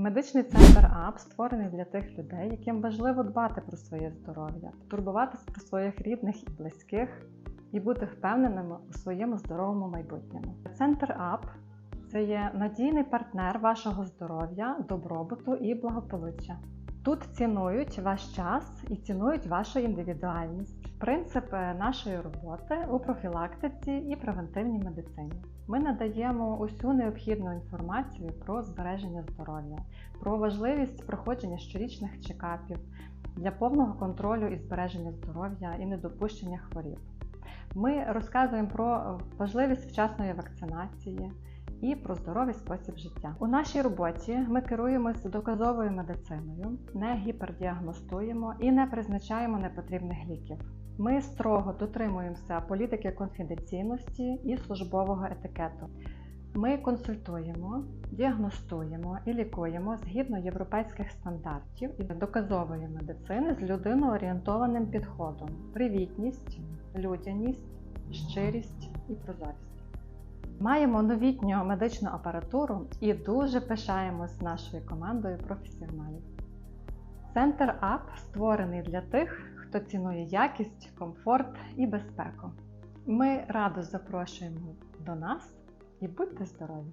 Медичний центр АП створений для тих людей, яким важливо дбати про своє здоров'я, турбуватися про своїх рідних і близьких і бути впевненими у своєму здоровому майбутньому. Центр АП це є надійний партнер вашого здоров'я, добробуту і благополуччя. Тут цінують ваш час і цінують вашу індивідуальність. Принцип нашої роботи у профілактиці і превентивній медицині. Ми надаємо усю необхідну інформацію про збереження здоров'я, про важливість проходження щорічних чекапів для повного контролю і збереження здоров'я і недопущення хворіб. Ми розказуємо про важливість вчасної вакцинації і про здоровий спосіб життя. У нашій роботі ми керуємося доказовою медициною, не гіпердіагностуємо і не призначаємо непотрібних ліків. Ми строго дотримуємося політики конфіденційності і службового етикету. Ми консультуємо, діагностуємо і лікуємо згідно європейських стандартів і доказової медицини з людиноорієнтованим підходом: привітність, людяність, щирість і прозорість. Маємо новітню медичну апаратуру і дуже пишаємось нашою командою професіоналів. Центр АП створений для тих, хто цінує якість, комфорт і безпеку. Ми радо запрошуємо до нас і будьте здорові!